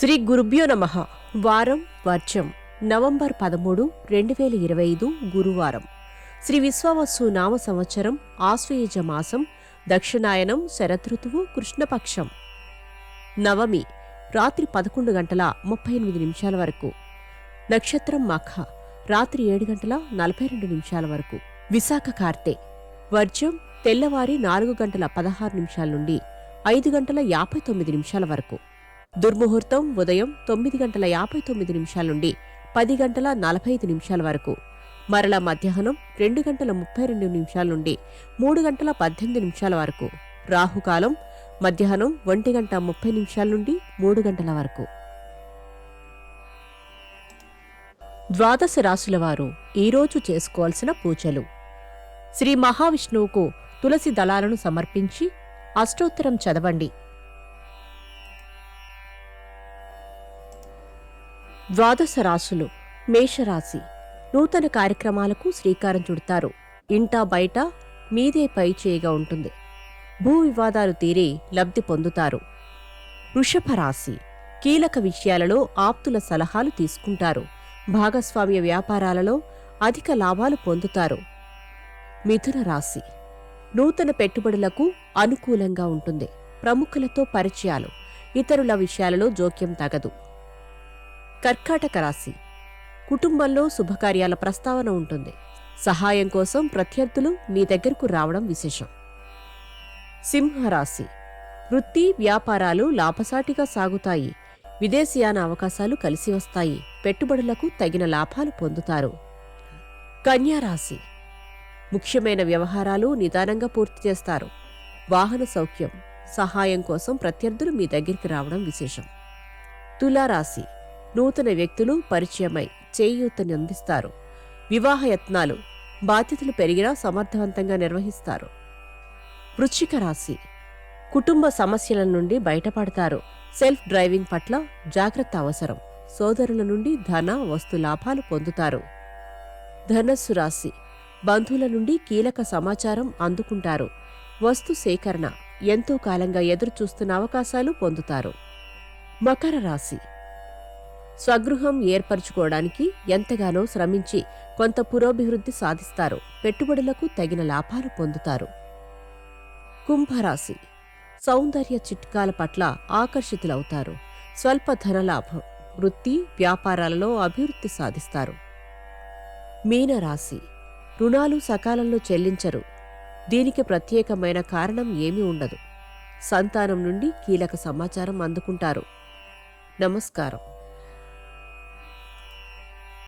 శ్రీ గురుభ్యో నమ. వారం వర్జం. నవంబర్ పదమూడు రెండు వేల ఇరవై ఐదు గురువారం. శ్రీ విశ్వవస్సు నామ సంవత్సరం ఆశ్వయుజ మాసం దక్షిణాయనం శరదృతువు కృష్ణపక్షం. నవమి రాత్రి పదకొండు గంటల ముప్పై ఎనిమిది నిమిషాల వరకు. నక్షత్రం మఖ రాత్రి ఏడు గంటల నలభై రెండు నిమిషాల వరకు. విశాఖ కార్తె వర్జం తెల్లవారి నాలుగు గంటల పదహారు నిమిషాల నుండి ఐదు గంటల యాభై తొమ్మిది నిమిషాల వరకు. దుర్ముహూర్తం ఉదయం తొమ్మిది గంటల యాభై తొమ్మిది నిమిషాల నుండి పది గంటల నలభై ఐదు నిమిషాల వరకు. మరల మధ్యాహ్నం రెండు గంటల ముప్పై రెండు నిమిషాల నుండి మూడు గంటల పద్దెనిమిది నిమిషాల వరకు. రాహుకాలం మధ్యాహ్నం ఒంటి గంట ముప్పై నిమిషాల నుండి మూడు గంటల వరకు. ద్వాదశ రాశుల వారు ఈరోజు చేసుకోవాల్సిన పూజలు. శ్రీ మహావిష్ణువుకు తులసి దళాలను సమర్పించి అష్టోత్తరం చదవండి. ద్వాదశ రాశులు మేషరాశి. నూతన కార్యక్రమాలకు శ్రీకారం చుడతారు. ఇంటా బయట మీదే పై చేయగా ఉంటుంది. భూ వివాదాలు తీరి లబ్ధి పొందుతారు. వృషభ రాశి. కీలక విషయాలలో ఆప్తుల సలహాలు తీసుకుంటారు. భాగస్వామ్య వ్యాపారాలలో అధిక లాభాలు పొందుతారు. మిథున రాశి. నూతన పెట్టుబడులకు అనుకూలంగా ఉంటుంది. ప్రముఖులతో పరిచయాలు. ఇతరుల విషయాలలో జోక్యం తగదు. కర్కాటక రాశి. కుటుంబంలో శుభకార్యాల ప్రస్తావన ఉంటుంది. సహాయం కోసం ప్రత్యర్థులు మీ దగ్గరకు రావడం విశేషం. సింహరాశి. వృత్తి వ్యాపారాలు లాభసాటిగా సాగుతాయి. విదేశీయాన అవకాశాలు కలిసి వస్తాయి. పెట్టుబడులకు తగిన లాభాలు పొందుతారు. కన్యారాశి. ముఖ్యమైన వ్యవహారాలు నిదానంగా పూర్తి చేస్తారు. వాహన సౌఖ్యం. సహాయం కోసం ప్రత్యర్థులు మీ దగ్గరికి రావడం విశేషం. తులారాశి. నూతన వ్యక్తులు పరిచయమై చేయూతని అందిస్తారు. వివాహ యత్నాలు బాధ్యతలు పెరిగినా సమర్థవంతంగా నిర్వహిస్తారు. వృశ్చిక రాశి కుటుంబ సమస్యల నుండి బయటపడతారు. సెల్ఫ్ డ్రైవింగ్ పట్ల జాగ్రత్త అవసరం. సోదరుల నుండి ధన వస్తు లాభాలు పొందుతారు. ధనస్సు రాశి బంధువుల నుండి కీలక సమాచారం అందుకుంటారు. వస్తు సేకరణ ఎంతో కాలంగా ఎదురుచూస్తున్న అవకాశాలు పొందుతారు. మకర రాశి స్వగృహం ఏర్పరచుకోవడానికి ఎంతగానో శ్రమించి కొంత పురోభివృద్ధి సాధిస్తారు. పెట్టుబడులకు తగిన లాభాలు పొందుతారు. కుంభరాశి. సౌందర్య చిట్కాల పట్ల ఆకర్షితులవుతారు. స్వల్ప ధనలాభం వృత్తి వ్యాపారాలలో అభివృద్ధి సాధిస్తారు. మీనరాశి. రుణాలు సకాలంలో చెల్లించరు. దీనికి ప్రత్యేకమైన కారణం ఏమీ ఉండదు. సంతానం నుండి కీలక సమాచారం అందుకుంటారు. నమస్కారం.